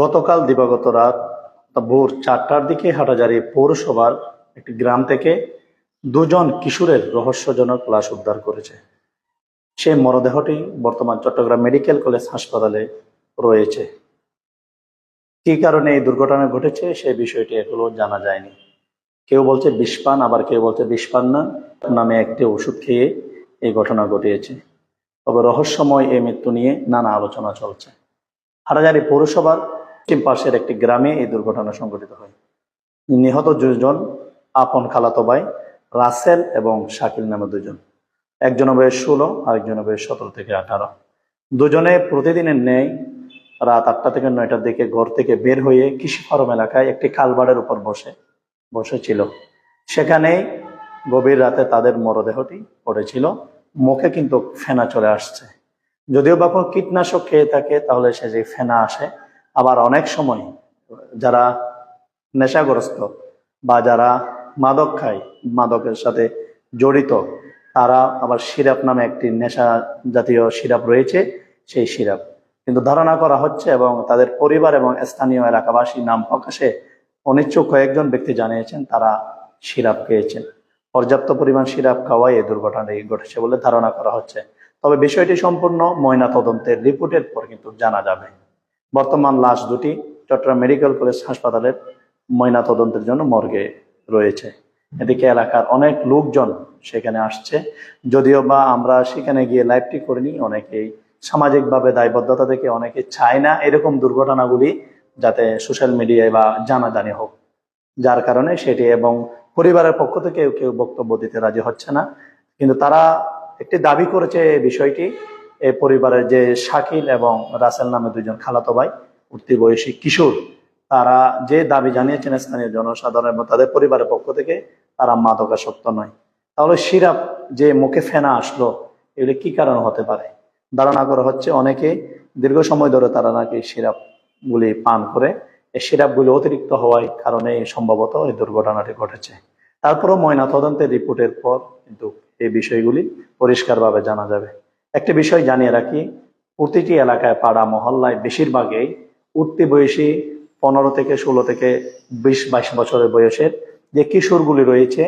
গতকাল দিবাগত রাত ভোর চারটার দিকে হাটাজারি পৌরসভার একটি গ্রাম থেকে দুজন কিশোরের রহস্যজনক লাশ উদ্ধার করেছে। সেই মরদেহটি বর্তমান চট্টগ্রাম মেডিকেল কলেজ হাসপাতালে রয়েছে। কি কারণে এই দুর্ঘটনা ঘটেছে সেই বিষয়টি এখনও জানা যায়নি। কেউ বলছে বিষপান আবার কেউ বলছে বিষপান না। নামে একটি ওষুধ খেয়ে এই ঘটনা ঘটিয়েছে। তবে রহস্যময় এই মৃত্যু নিয়ে নানা আলোচনা চলছে। হাটাজারি পৌরসভার পশ্চিম পাশের একটি গ্রামে এই দুর্ঘটনা সংঘটিত হয়। নিহত দুজন আপন খালাতো ভাই, রাসেল এবং শাকিল নামে দুজন একজনের বয়স ষোলো, আরেকজনের বয়স সতেরো থেকে আঠারো। দুজনে প্রতিদিনের ন্যায় রাত আটটা থেকে নয়টার দিকে ঘর থেকে বের হয়ে কৃষি ফার্ম এলাকায় একটি কালবাড়ের উপর বসে, বসেছিল। সেখানে গভীর রাতে তাদের মরদেহটি পড়েছিল। মুখে কিন্তু ফেনা চলে আসছে। যদিও বা কোনো কীটনাশক খেয়ে থাকে, তাহলে সে যে ফেনা আসে আবার অনেক সময় যারা নেশাগ্রস্ত বা যারা মাদক খায়, মাদকের সাথে জড়িত, তারা আবার সিরাপ নামে একটি নেশা জাতীয় সিরাপ রয়েছে, সেই সিরাপ। কিন্তু ধারণা করা হচ্ছে এবং তাদের পরিবার এবং স্থানীয় এলাকাবাসী নাম প্রকাশে অনিচ্ছুক কয়েকজন ব্যক্তি জানিয়েছেন তারা সিরাপ খেয়েছেন। পর্যাপ্ত পরিমাণ সিরাপ খাওয়াই এই দুর্ঘটনাটি ঘটেছে বলে ধারণা করা হচ্ছে। তবে বিষয়টি সম্পূর্ণ ময়না তদন্তের রিপোর্টের পর কিন্তু জানা যাবে। বর্তমান লাশ দুটি চট্টগ্রাম মেডিকেল কলেজ হাসপাতালের ময়না তদন্তের জন্য মর্গে রয়েছে। এদিকে এলাকার অনেক লোকজন সেখানে আসছে। যদিও বা আমরা সেখানে গিয়ে লাইভটি করিনি, অনেকেই সামাজিকভাবে দায়বদ্ধতা থেকে অনেকে চায় না এরকম দুর্ঘটনাগুলি যাতে সোশ্যাল মিডিয়ায় বা জানাজানি হোক। যার কারণে সেটি এবং পরিবারের পক্ষ থেকে কেউ বক্তব্য দিতে রাজি হচ্ছে না। কিন্তু তারা একটি দাবি করেছে বিষয়টি এই পরিবারের যে শাকিল এবং রাসেল নামে দুজন খালাতো ভাই, উঠতি বয়সী কিশোর, তারা যে দাবি জানিয়েছেন স্থানীয় জনসাধারণ এবং তাদের পরিবারের পক্ষ থেকে, তারা মাদকাসক্ত নয়। তাহলে সিরাপ যে মুখে ফেনা আসলো, এগুলি কি কারণ হতে পারে? ধারণা করা হচ্ছে অনেকে দীর্ঘ সময় ধরে তারা নাকি সিরাপ গুলি পান করে। এই সিরাপগুলি অতিরিক্ত হওয়ার কারণে সম্ভবত এই দুর্ঘটনাটি ঘটেছে। তারপরও ময়না তদন্তের রিপোর্টের পর কিন্তু এই বিষয়গুলি পরিষ্কারভাবে জানা যাবে। একটি বিষয় জানিয়ে রাখি, প্রতিটি এলাকায়, পাড়া, মহল্লায় বেশিরভাগই উঠতি বয়সী পনেরো থেকে ষোলো থেকে বিশ, বাইশ বছরের বয়সের যে কিশোরগুলি রয়েছে,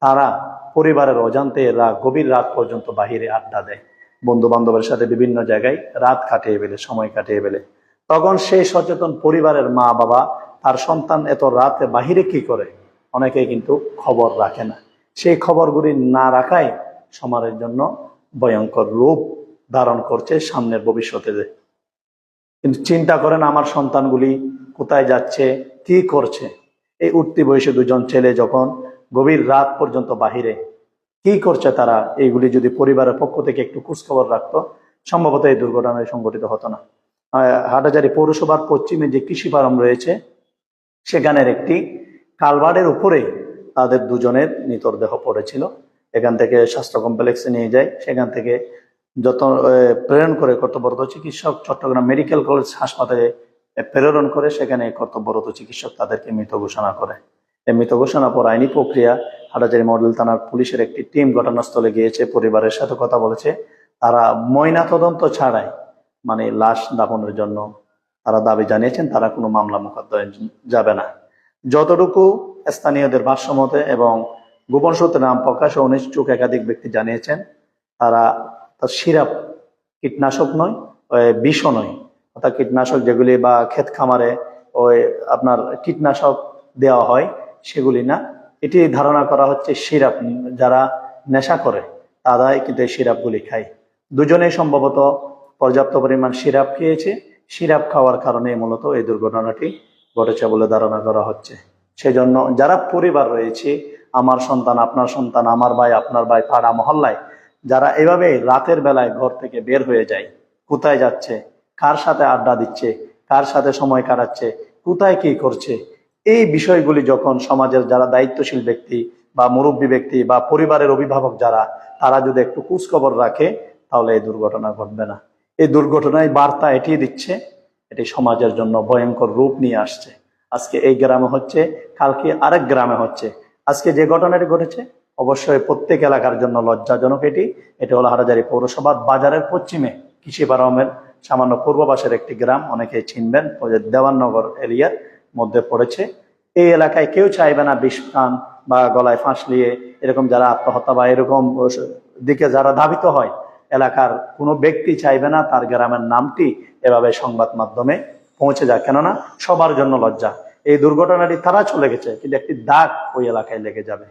তারা পরিবারের অজান্তে রাত গভীর রাত পর্যন্ত বাহিরে আড্ডা দেয়। বন্ধু বান্ধবের সাথে বিভিন্ন জায়গায় রাত কাটিয়ে ফেলে, সময় কাটিয়ে ফেলে। তখন সেই সচেতন পরিবারের মা, বাবা, তার সন্তান এত রাতে বাহিরে কি করে? অনেকেই কিন্তু খবর রাখে না। সেই খবরগুলি না রাখাই সমাজের জন্য ভয়ঙ্কর রূপ ধারণ করছে সামনের ভবিষ্যতে কিন্তু চিন্তা করেন আমার সন্তানগুলি কোথায় যাচ্ছে, কি করছে? এই উঠতি বয়সে দুজন ছেলে যখন গভীর রাত পর্যন্ত বাহিরে, কি করছে তারা? এইগুলি যদি পরিবারের পক্ষ থেকে একটু খোঁজখবর রাখতো, সম্ভবত এই দুর্ঘটনায় সংঘটিত হতো না। হাটাজারি পৌরসভার পশ্চিমে যে কৃষি ফার্ম রয়েছে, সেখানের একটি কালভার্ডের উপরে তাদের দুজনের মৃতদেহ পড়েছিল। এখান থেকে স্বাস্থ্য কমপ্লেক্সে নিয়ে যায়। সেখান থেকে যত প্রেরণ করে কর্তব্যরত চিকিৎসক চট্টগ্রাম মেডিকেল কলেজ হাসপাতালে প্রেরণ করে সেখানে কর্তব্যরত চিকিৎসক তাদেরকে মৃত ঘোষণা করে। এই মৃত ঘোষণা পর আইনি প্রক্রিয়া, হাটাজারি মডেল থানার পুলিশের একটি টিম ঘটনাস্থলে গিয়েছে, পরিবারের সাথে কথা বলেছে। তারা ময়না তদন্ত ছাড়াই মানে লাশ দাপনের জন্য তারা দাবি জানিয়েছেন, তারা কোনো মামলা মোকদ্দমায় যাবে না। যতটুকু স্থানীয়দের ভাষ্যমতে এবং গোপন সূত্রে নাম প্রকাশ ও অনিচ্ছুক একাধিক ব্যক্তি জানিয়েছেন, তারা তার সিরাপ কীটনাশক নয় বিষও নয়। অর্থাৎ কীটনাশক যেগুলি বা ক্ষেত খামারে ওই আপনার কীটনাশক দেওয়া হয়, সেগুলি না। এটি ধারণা করা হচ্ছে সিরাপ, যারা নেশা করে, তারাই কিন্তু এই সিরাপগুলি খায়। দুজনেই সম্ভবত পর্যাপ্ত পরিমাণ সিরাপ খেয়েছে। সিরাপ খাওয়ার কারণে মূলত এই দুর্ঘটনাটি ঘটেছে বলে ধারণা করা হচ্ছে। সেজন্য যারা পরিবার রয়েছে আমার সন্তান, আপনার সন্তান, আমার ভাই, আপনার ভাই, পাড়া মহল্লায়, যারা এভাবে রাতের বেলায় ঘর থেকে বের হয়ে যায়, কোথায় যাচ্ছে, কার সাথে আড্ডা দিচ্ছে, কার সাথে সময় কাটাচ্ছে, কোথায় কি করছে, এই বিষয়গুলি যখন সমাজের যারা দায়িত্বশীল ব্যক্তি বা মুরব্বী ব্যক্তি বা পরিবারের অভিভাবক যারা, তারা যদি একটু খোঁজখবর রাখে, তাহলে এই দুর্ঘটনা ঘটবে না। এই দুর্ঘটনায় বার্তা এটি দিচ্ছে, এটি সমাজের জন্য ভয়ঙ্কর রূপ নিয়ে আসছে। আজকে এই গ্রামে হচ্ছে, কালকে আরেক গ্রামে হচ্ছে আজকে যে ঘটনাটি ঘটেছে, অবশ্যই প্রত্যেক এলাকার জন্য লজ্জাজনক এটি। এটি হলো হাটাজারি পৌরসভার বাজারের পশ্চিমে কৃষি ফার্মের সামান্য পূর্ববাসের একটি গ্রাম, অনেকেই চিনবেন দেওয়াননগর এরিয়ার মধ্যে পড়েছে। এই এলাকায় কেউ চাইবে না বিষ বা গলায় ফাঁস নিয়ে এরকম যারা আত্মহত্যা বা এরকম দিকে যারা ধাবিত হয়, এলাকার কোনো ব্যক্তি চাইবে না তার গ্রামের নামটি এভাবে সংবাদ মাধ্যমে পৌঁছে যায় কেননা সবার জন্য লজ্জা। এই দুর্ঘটনাটি তারা চলে গেছে, কিন্তু একটি দাগ ওই এলাকায় লেগে যাবে।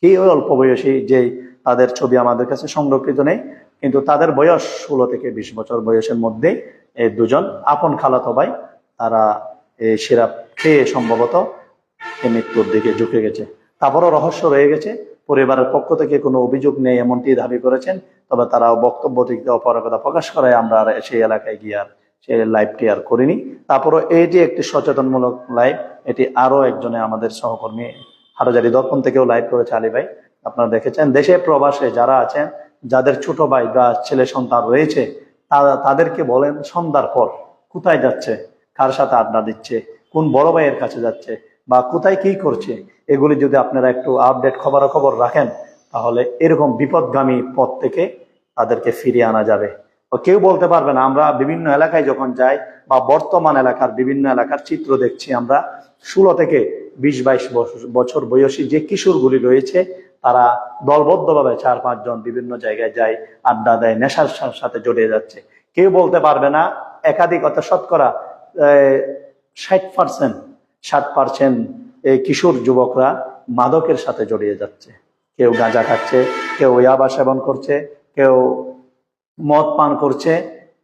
কি ওই অল্প বয়সী যে তাদের ছবি আমাদের কাছে সংরক্ষিত নেই, কিন্তু তাদের বয়স ষোলো থেকে বিশ বছর বয়সের মধ্যে এই দুজন আপন খালাতো ভাই, তারা এই সিরাপ খেয়ে সম্ভবত মৃত্যুর দিকে ঝুঁকে গেছে। তারপরও রহস্য রয়ে গেছে, পরিবারের পক্ষ থেকে কোনো অভিযোগ নেই এমনটি দাবি করেছেন, তবে তারা বক্তব্য দিতে অপারগতা প্রকাশ করে আমরা সেই এলাকায় গিয়ে আর সেই লাইভটি আর করিনি। তারপরও এটি একটি সচেতনমূলক লাইভ এটি আরও একজনে আমাদের সহকর্মী হাটাজারি দর্পণ থেকেও লাইভ করেছে আলী ভাই। আপনারা দেখেছেন, দেশে প্রবাসে যারা আছেন, যাদের ছোট ভাই বা ছেলে সন্তান রয়েছে তাদেরকে বলেন, সন্ধ্যার পর কোথায় যাচ্ছে? কার সাথে আড্ডা দিচ্ছে? কোন বড় ভাইয়ের কাছে যাচ্ছে? বা কোথায় কি করছে? এগুলি যদি আপনারা একটু আপডেট খবরাখবর রাখেন, তাহলে এরকম বিপদগামী পথ থেকে তাদেরকে ফিরিয়ে আনা যাবে। কেউ বলতে পারবে না, আমরা বিভিন্ন এলাকায় যখন যাই বা বর্তমান এলাকার বিভিন্ন এলাকার চিত্র দেখছি, আমরা ষোলো থেকে বিশ, বাইশ বছর- বয়সী যে কিশোরগুলি রয়েছে, তারা দলবদ্ধভাবে চার পাঁচজন বিভিন্ন জায়গায় যায়, আড্ডা দেয়, নেশার সাথে জড়িয়ে যাচ্ছে। কেউ বলতে পারবে না, একাধিক অর্থাৎ শতকরা ষাট পার্সেন্ট ষাট পার্সেন্ট এই কিশোর যুবকরা মাদকের সাথে জড়িয়ে যাচ্ছে। কেউ গাঁজা খাচ্ছে, কেউ ইয়াবা সেবন করছে, কেউ মদ পান করছে,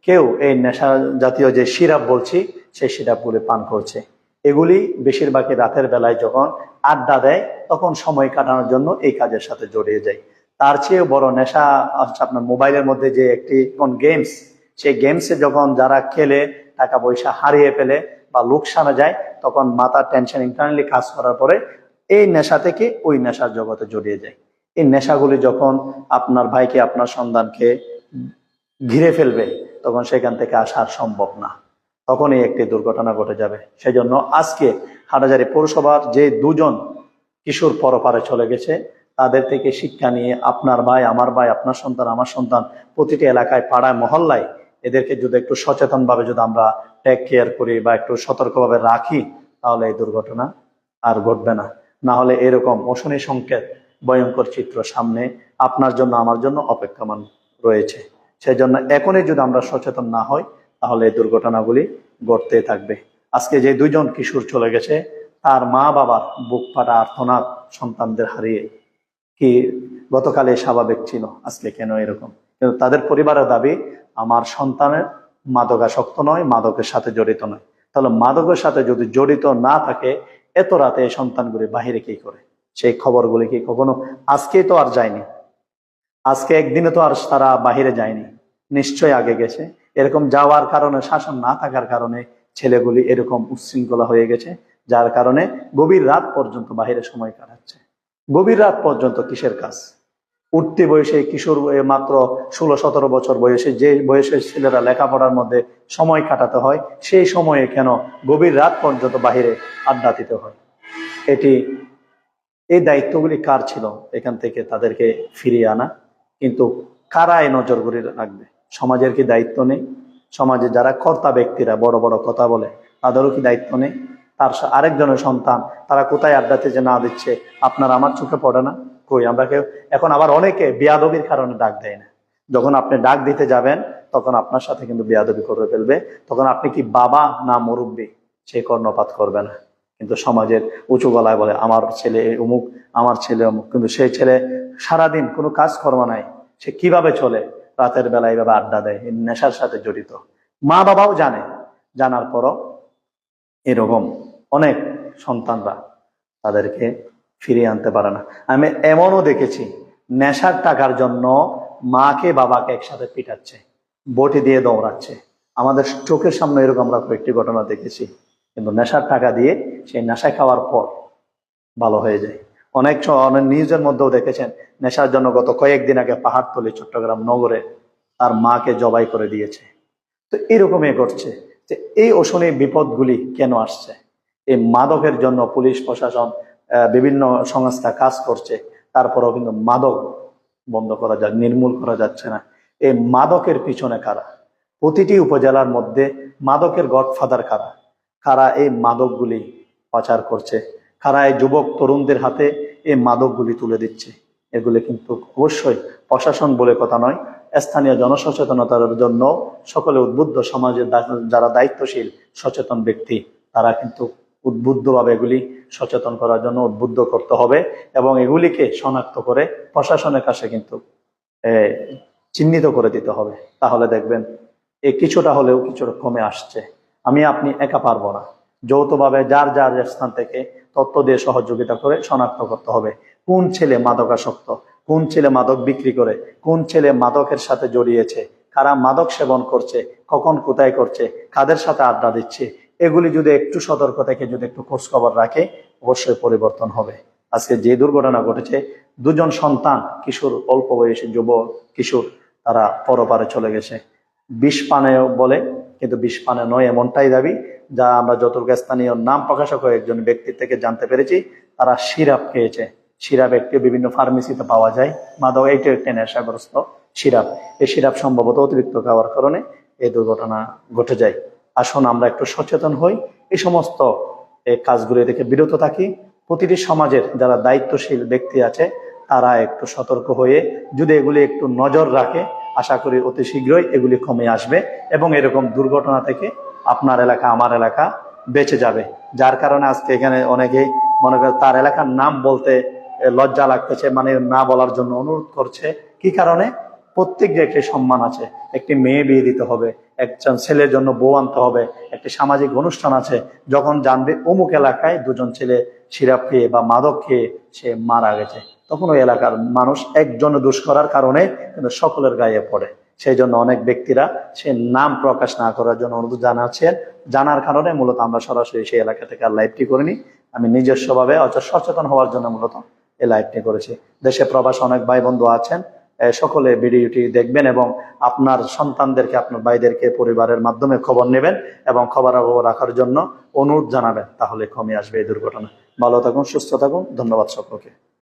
কেউ এই নেশা জাতীয় যে সিরাপ বলছি, সেই সিরাপগুলি পান করছে। এগুলি বেশিরভাগই রাতের বেলায় যখন আড্ডা দেয়, তখন সময় কাটানোর জন্য এই কাজের সাথে জড়িয়ে যায়। তার চেয়েও বড় নেশা হচ্ছে আপনার মোবাইলের মধ্যে যে একটি কোন গেমস, সেই গেমসে যখন যারা খেলে, টাকা পয়সা হারিয়ে ফেলে বা লোকসানে যায়, তখন মাথার টেনশন ইন্টারনালি কাজ করার পরে এই নেশা থেকে ওই নেশার জগতে জড়িয়ে যায়। এই নেশাগুলি যখন আপনার ভাইকে, আপনার সন্তানকে ঘিরে ফেলবে, তখন সেখান থেকে আসার সম্ভব না। তখনই একটি দুর্ঘটনা ঘটে যাবে। সেই জন্য আজকে হাটাজারি পৌরসভার যে দুজন কিশোর পরপারে চলে গেছে, তাদের থেকে শিক্ষা নিয়ে আপনার ভাই, আমার ভাই, আপনার সন্তান, আমার সন্তান প্রতিটি এলাকায়, পাড়ায়, মহল্লায় এদেরকে যদি একটু সচেতন ভাবে যদি আমরা টেক কেয়ার করি বা একটু সতর্কভাবে রাখি, তাহলে এই দুর্ঘটনা আর ঘটবে না। না হলে এরকম অশনি সংকেত, ভয়ঙ্কর চিত্র সামনে আপনার জন্য, আমার জন্য অপেক্ষমান রয়েছে। সেই জন্য এখনই যদি আমরা সচেতন না হই, তাহলে এই দুর্ঘটনাগুলি ঘটতে থাকবে। আজকে যে দুইজন কিশোর চলে গেছে, তার মা বাবার বুক ফাটা আর্থনাদ সন্তানদের হারিয়ে। কি গতকালে স্বাভাবিক ছিল, আজকে কেন এরকম? কিন্তু তাদের পরিবারের দাবি, আমার সন্তানের মাদকাসক্ত নয়, মাদকের সাথে জড়িত নয়। তাহলে মাদকের সাথে যদি জড়িত না থাকে, এত রাতে সন্তানগুলি বাহিরে কি করে? সেই খবরগুলি কি কখনো আজকে তো আর যায়নি? আজকে একদিনে তো আর তারা বাহিরে যায়নি নিশ্চয় আগে গেছে। এরকম যাওয়ার কারণে, শাসন না থাকার কারণে ছেলেগুলি এরকম উচ্ছৃঙ্খলা হয়ে গেছে, যার কারণে গভীর রাত পর্যন্ত বাহিরে সময় কাটাচ্ছে। গভীর রাত পর্যন্ত কিসের কাজ? উঠতি বয়সে কিশোর মাত্র ষোলো সতেরো বছর বয়সে যে বয়সের ছেলেরা লেখাপড়ার মধ্যে সময় কাটাতে হয়, সেই সময়ে কেন গভীর রাত পর্যন্ত বাহিরে আড্ডা দিতে হয়? এটি, এই দায়িত্বগুলি কার ছিল? এখান থেকে তাদেরকে ফিরিয়ে আনা। কিন্তু কারা নজর নজরগুলি রাখবে। সমাজের কি দায়িত্ব নেই? সমাজে যারা কর্তা ব্যক্তিরা বড় বড় কথা বলে, তাদেরও কি দায়িত্ব নেই? তার আরেকজনের সন্তান, তারা কোথায় আড্ডাতে যে না দিচ্ছে, আপনার আমার চোখে পড়ে না? কই, আমরা কেউ এখন আবার অনেকে বিয়াদবির কারণে ডাক দেয় না। যখন আপনি ডাক দিতে যাবেন, তখন আপনার সাথে কিন্তু বিয়াদবি করে ফেলবে। তখন আপনি কি বাবা না মুরব্বী? সে কর্ণপাত করবে না। কিন্তু সমাজের উঁচু গলায় বলে, আমার ছেলে অমুক, আমার ছেলে অমুক। কিন্তু সেই ছেলে সারাদিন কোনো কাজকর্ম নাই। সে কীভাবে চলে? রাতের বেলা এইভাবে আড্ডা দেয় নেশার সাথে জড়িত। মা বাবাও জানে। জানার পরও এরকম অনেক সন্তানরা তাদেরকে ফিরিয়ে আনতে পারে না। আমি এমনও দেখেছি, নেশার টাকার জন্য মাকে বাবাকে একসাথে পিটাচ্ছে, বটি দিয়ে দৌড়াচ্ছে। আমাদের চোখের সামনে এরকম আমরা কয়েকটি ঘটনা দেখেছি। কিন্তু নেশার টাকা দিয়ে সেই নেশা খাওয়ার পর ভালো হয়ে যায়। অনেক অনেক নিউজের মধ্যেও দেখেছেন, নেশার জন্য গত কয়েকদিন আগে পাহাড়তলি, চট্টগ্রাম নগরে তার মাকে জবাই করে দিয়েছে। তো এরকমই ঘটছে যে এই অশনি বিপদগুলি কেন আসছে? এই মাদকের জন্য পুলিশ, প্রশাসন বিভিন্ন সংস্থা কাজ করছে, তারপরেও কিন্তু মাদক বন্ধ করা যায় নির্মূল করা যাচ্ছে না। এই মাদকের পিছনে কারা? প্রতিটি উপজেলার মধ্যে মাদকের গডফাদার কারা? কারা এই মাদকগুলি পাচার করছে? কারা এই যুবক তরুণদের হাতে এই মাদকগুলি তুলে দিচ্ছে? এগুলি কিন্তু অবশ্যই প্রশাসন বলে কথা নয়, স্থানীয় জনসচেতনতার জন্য সকলে উদ্বুদ্ধ সমাজের যারা দায়িত্বশীল, সচেতন ব্যক্তি, তারা কিন্তু উদ্বুদ্ধভাবে এগুলি সচেতন করার জন্য উদ্বুদ্ধ করতে হবে এবং এগুলিকে শনাক্ত করে প্রশাসনের কাছে কিন্তু চিহ্নিত করে দিতে হবে। তাহলে দেখবেন, এ কিছুটা হলেও কিছুটা কমে আসছে। আমি আপনি একা পারব না। যৌথভাবে যার যার স্থান থেকে তত্ত্ব দিয়ে সহযোগিতা করে শনাক্ত করতে হবে। কোন ছেলে মাদকাসক্ত? কোন ছেলে মাদক বিক্রি করে? কোন ছেলে মাদকের সাথে জড়িয়েছে? কারা মাদক সেবন করছে? কখন কোথায় করছে? কাদের সাথে আড্ডা দিচ্ছে? এগুলি যদি একটু সতর্ক থেকে যদি একটু খোঁজ খবর রাখে, অবশ্যই পরিবর্তন হবে। আজকে যে দুর্ঘটনা ঘটেছে, দুজন সন্তান, কিশোর, অল্প বয়সী যুব কিশোর, তারা পরপারে চলে গেছে। বিষ পানে বলে কিন্তু বিষ পানে নয় এমনটাই দাবি, যা আমরা যতটুকু স্থানীয় নাম প্রকাশক হয়ে একজন ব্যক্তির থেকে জানতে পেরেছি, তারা সিরাপ খেয়েছে। সিরাপ একটি বিভিন্ন ফার্মেসিতে পাওয়া যায়। মাদক, এইটা একটি নেশাগ্রস্ত সিরাপ। এই সিরাপ সম্ভবত অতিরিক্ত খাওয়ার কারণে এই দুর্ঘটনা ঘটে যায়। আসুন আমরা একটু সচেতন হই। এই সমস্ত কাজগুলি থেকে বিরত থাকি। প্রতিটি সমাজের যারা দায়িত্বশীল ব্যক্তি আছে, তারা একটু সতর্ক হয়ে যদি এগুলি একটু নজর রাখে আশা করি অতি শীঘ্রই এগুলি কমে আসবে এবং এরকম দুর্ঘটনা থেকে আপনার এলাকা, আমার এলাকা বেঁচে যাবে। যার কারণে আজকে এখানে অনেকেই মনে করে তার এলাকার নাম বলতে লজ্জা লাগতেছে মানে না বলার জন্য অনুরোধ করছে। কি কারণে? প্রত্যেক যে একটি সম্মান আছে। একটি মেয়ে বিয়ে দিতে হবে, একজন ছেলের জন্য বউ আনতে হবে, একটি সামাজিক অনুষ্ঠান আছে। যখন জানবে অমুক এলাকায় দুজন ছেলে সিরাপ খেয়ে বা মাদক খেয়ে সে মারা গেছে। তখন ওই এলাকার মানুষ একজন দুষ করার কারণে কিন্তু সকলের গায়ে পড়ে। সেই জন্য অনেক ব্যক্তিরা সে নাম প্রকাশ না করার জন্য অনুরোধ জানাচ্ছেন জানার কারণে মূলত আমরা সরাসরি সেই এলাকা থেকে আর লাইভটি করিনি। আমি নিজস্বভাবে অর্থাৎ সচেতন হওয়ার জন্য মূলত এই লাইভটি করেছি। দেশে প্রবাস অনেক ভাই বন্ধু আছেন সকলে ভিডিওটি দেখবেন এবং আপনার সন্তানদেরকে, আপনার ভাইদেরকে, পরিবারের মাধ্যমে খবর নেবেন এবং খবর রাখার জন্য অনুরোধ জানাবেন। তাহলে কমে আসবে এই দুর্ঘটনা। ভালো থাকুন, সুস্থ থাকুন। ধন্যবাদ সকলকে।